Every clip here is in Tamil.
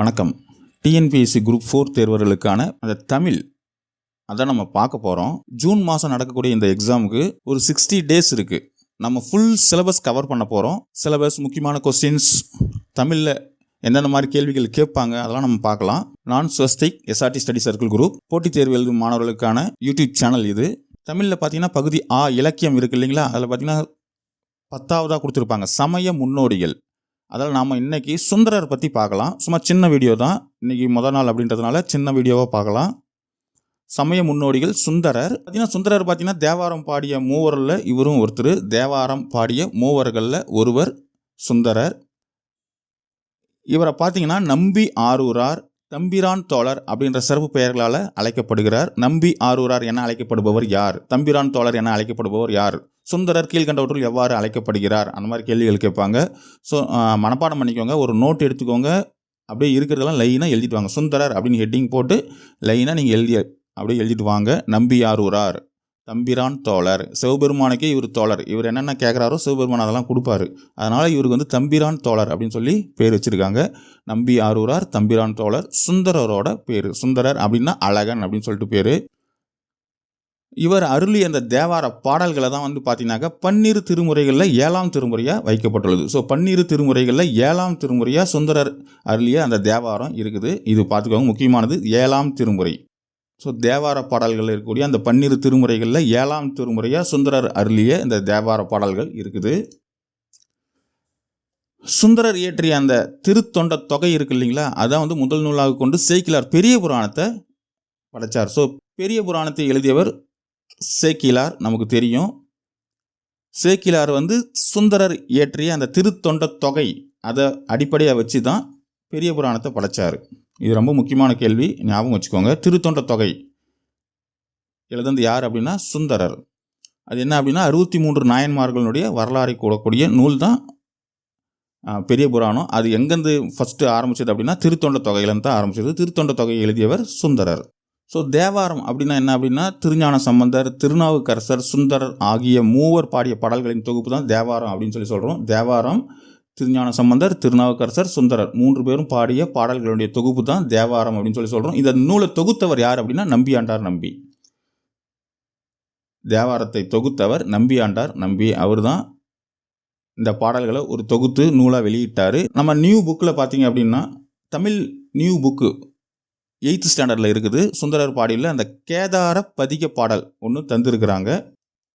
வணக்கம். டிஎன்பிஎஸ்சி குரூப் ஃபோர் தேர்வர்களுக்கான அந்த தமிழ் அதான் நம்ம பார்க்க போகிறோம் ஜூன் மாதம் நடக்கக்கூடிய இந்த எக்ஸாமுக்கு ஒரு சிக்ஸ்டி டேஸ் இருக்குது நம்ம ஃபுல் சிலபஸ் கவர் பண்ண போகிறோம் சிலபஸ் முக்கியமான கொஸ்டின்ஸ் தமிழில் எந்தெந்த மாதிரி கேள்விகள் கேட்பாங்க அதெல்லாம் நம்ம பார்க்கலாம். நான் Swastik SRT study circle group போட்டித் தேர்வு எழுதும் மாணவர்களுக்கான யூடியூப் சேனல் இது. தமிழில் பார்த்தீங்கன்னா பகுதி ஆ இலக்கியம் இருக்குது இல்லைங்களா? அதில் பார்த்தீங்கன்னா பத்தாவதாக கொடுத்துருப்பாங்க. சமய முன்னோடிகள். அதில் நாம் இன்றைக்கி சுந்தரர் பற்றி பார்க்கலாம். சும்மா சின்ன வீடியோ தான். இன்றைக்கி முத நாள் அப்படின்றதுனால சின்ன வீடியோவாக பார்க்கலாம். சமய முன்னோடிகள் சுந்தரர். பார்த்தீங்கன்னா சுந்தரர் பார்த்தீங்கன்னா தேவாரம் பாடிய மூவரில் இவரும் ஒருத்தர். தேவாரம் பாடிய மூவர்களில் ஒருவர் சுந்தரர். இவரை பார்த்தீங்கன்னா நம்பி ஆரூரார் தம்பிரான் தோழர் அப்படின்ற சிறப்பு பெயர்களால் அழைக்கப்படுகிறார். நம்பி ஆரூரார் என அழைக்கப்படுபவர் யார்? தம்பிரான் தோழர் என அழைக்கப்படுபவர் யார்? சுந்தரர் கீழ்கண்டவற்றுள் எவ்வாறு அழைக்கப்படுகிறார்? அந்த மாதிரி கேள்விகள் கேட்பாங்க. ஸோ மனப்பாடம் பண்ணிக்கோங்க. ஒரு நோட் எடுத்துக்கோங்க. அப்படியே இருக்கிறதெல்லாம் லைனாக எழுதிட்டு வாங்க. சுந்தரர் அப்படின்னு ஹெட்டிங் போட்டு லைனாக நீங்கள் எழுதி அப்படியே எழுதிட்டு வாங்க. நம்பி ஆரூரார் தம்பிரான் தோழர் சிவபெருமானுக்கே இவர் தோழர். இவர் என்னென்ன கேட்குறாரோ சிவபெருமான் அதெல்லாம் கொடுப்பாரு. அதனால் இவருக்கு வந்து தம்பிரான் தோழர் அப்படின்னு சொல்லி பேர் வச்சுருக்காங்க. நம்பி ஆரூரார் தம்பிரான் தோழர் சுந்தரரோட பேர். சுந்தரர் அப்படின்னா அழகன் அப்படின்னு சொல்லிட்டு பேர். இவர் அருளி அந்த தேவார பாடல்களை தான் வந்து பார்த்தீங்கன்னாக்கா பன்னிரு திருமுறைகளில் ஏழாம் திருமுறையாக வைக்கப்பட்டுள்ளது. ஸோ பன்னிரு திருமுறைகளில் ஏழாம் திருமுறையாக சுந்தரர் அருளிய அந்த தேவாரம் இருக்குது. இது பார்த்துக்கோங்க முக்கியமானது ஏழாம் திருமுறை. ஸோ தேவார பாடல்கள் இருக்கக்கூடிய அந்த பன்னிரு திருமுறைகளில் ஏழாம் திருமுறையாக சுந்தரர் அருளிய இந்த தேவார பாடல்கள் இருக்குது. சுந்தரர் இயற்றிய அந்த திருத்தொண்ட தொகை இருக்கு இல்லைங்களா? அதான் வந்து முதல் நூலாக கொண்டு சேக்கிலார் பெரிய புராணத்தை படைச்சார். ஸோ பெரிய புராணத்தை எழுதியவர் சேக்கிலார் நமக்கு தெரியும். சேக்கிலார் வந்து சுந்தரர் இயற்றிய அந்த திருத்தொண்ட தொகை அதை அடிப்படையாக வச்சு தான் பெரிய புராணத்தை படைத்தார் இது ரொம்ப முக்கியமான கேள்வி ஞாபகம் வச்சுக்கோங்க. திருத்தொண்ட தொகை எழுதுனது யார் அப்படின்னா சுந்தரர். அது என்ன அப்படின்னா அறுபத்தி மூன்று நாயன்மார்களுடைய வரலாறை கூடக்கூடிய நூல் தான் பெரிய புராணம். அது எங்கேருந்து ஃபஸ்ட்டு ஆரம்பிச்சது அப்படின்னா திருத்தொண்ட தொகையிலேருந்து தான் ஆரம்பிச்சது. திருத்தொண்ட தொகையை எழுதியவர் சுந்தரர். ஸோ தேவாரம் அப்படின்னா என்ன அப்படின்னா திருஞான சம்பந்தர் திருநாவுக்கரசர் சுந்தரர் ஆகிய மூவர் பாடிய பாடல்களின் தொகுப்பு தான் தேவாரம் அப்படின்னு சொல்லி சொல்கிறோம் தேவாரம் திருஞான சம்பந்தர் திருநாவுக்கரசர் சுந்தரர் மூன்று பேரும் பாடிய பாடல்களுடைய தொகுப்பு தான் தேவாரம் அப்படின்னு சொல்லி சொல்கிறோம் இந்த நூலை தொகுத்தவர் யார் அப்படின்னா நம்பியாண்டார் நம்பி. தேவாரத்தை தொகுத்தவர் நம்பியாண்டார் நம்பி. அவர் தான் இந்த பாடல்களை ஒரு தொகுத்து நூலாக வெளியிட்டார். நம்ம நியூ புக்கில் பார்த்தீங்க அப்படின்னா தமிழ் நியூ புக்கு எயித்து ஸ்டாண்டர்டில் இருக்குது. சுந்தரர் பாடியில் அந்த கேதார பதிக பாடல் ஒன்று தந்திருக்கிறாங்க.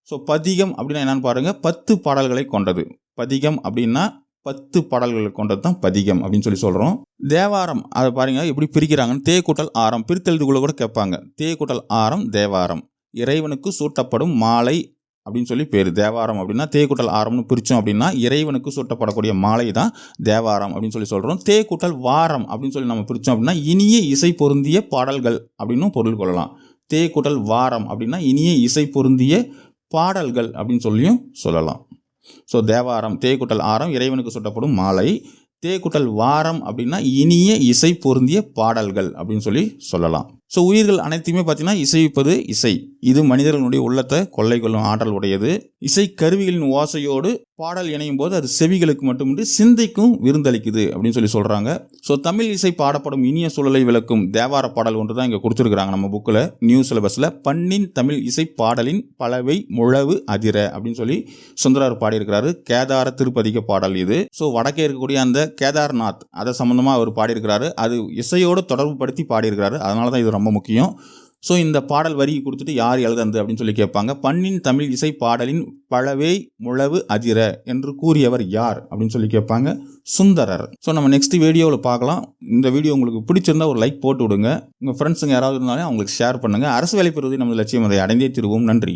ஸோ பதிகம் அப்படின்னா என்னென்னு பாருங்கள் பத்து பாடல்களை கொண்டது. பதிகம் அப்படின்னா பத்து பாடல்களை கொண்டது தான் பதிகம் அப்படின்னு சொல்லி சொல்கிறோம் தேவாரம் அதை பாருங்க எப்படி பிரிக்கிறாங்கன்னு. தே கூட்டல் ஆரம் பிரித்தெழுதுக்குள்ளே கூட கேட்பாங்க. தே கூட்டல் ஆரம் தேவாரம். இறைவனுக்கு சூட்டப்படும் மாலை அப்படின்னு சொல்லி பேர். தேவாரம் அப்படின்னா தேக்குட்டல் ஆரம்னு பிரித்தோம் அப்படின்னா இறைவனுக்கு சுட்டப்படக்கூடிய மாலை தான் தேவாரம் அப்படின்னு சொல்லி சொல்கிறோம் தேக்குட்டல் வாரம் அப்படின்னு சொல்லி நம்ம பிரித்தோம் அப்படின்னா இனிய இசை பொருந்திய பாடல்கள் அப்படின்னும் பொருள் கொள்ளலாம். தே வாரம் அப்படின்னா இனிய இசை பொருந்திய பாடல்கள் அப்படின்னு சொல்லியும் சொல்லலாம். ஸோ தேவாரம் தேக்குட்டல் ஆரம் இறைவனுக்கு சுட்டப்படும் மாலை. தேக்குட்டல் வாரம் அப்படின்னா இனிய இசை பொருந்திய பாடல்கள் அப்படின்னு சொல்லி சொல்லலாம். ஸோ உயிர்கள் அனைத்தையுமே பார்த்தீங்கன்னா இசைப்பது இசை. இது மனிதர்களுடைய உள்ளத்தை கொள்ளை கொள்ளும் ஆற்றல் உடையது. இசை கருவிகளின் ஓசையோடு பாடல் இணையும் போது அது செவிகளுக்கு மட்டுமின்றி சிந்தைக்கும் விருந்தளிக்குது அப்படின்னு சொல்லி சொல்கிறாங்க ஸோ தமிழ் இசை பாடப்படும் இனிய சூழலை விளக்கும் தேவார பாடல் ஒன்று தான் இங்கே கொடுத்துருக்குறாங்க நம்ம புக்கில் நியூ சிலபஸில் பண்ணின் தமிழ் இசை பாடலின் பலவை முழவு அதிர அப்படின்னு சொல்லி சுந்தரார் பாடியிருக்கிறாரு. கேதார திருப்பதிக பாடல் இது. ஸோ வடக்கே இருக்கக்கூடிய அந்த கேதார்நாத் அதை சம்மந்தமாக அவர் பாடியிருக்கிறாரு. அது இசையோடு தொடர்பு படுத்தி பாடியிருக்கிறாரு. அதனால தான் இது ரொம்ப முக்கியம். ஸோ இந்த பாடல் வரி கொடுத்துட்டு யார் எழுதுறது அப்படின்னு சொல்லி கேட்பாங்க. பண்ணின் தமிழ் இசை பாடலின் பழவே முழவு அதிர என்று கூறியவர் யார் அப்படின்னு சொல்லி கேட்பாங்க. சுந்தரர். ஸோ நம்ம நெக்ஸ்ட் வீடியோவில் பார்க்கலாம். இந்த வீடியோ உங்களுக்கு பிடிச்சிருந்தா ஒரு லைக் போட்டு விடுங்க. உங்கள் ஃப்ரெண்ட்ஸுங்க யாராவது இருந்தாலும் அவங்களுக்கு ஷேர் பண்ணுங்கள் அரசு வேலை பெறுவதை நமது லட்சியம். அதை அடைந்தே திருவோம். நன்றி.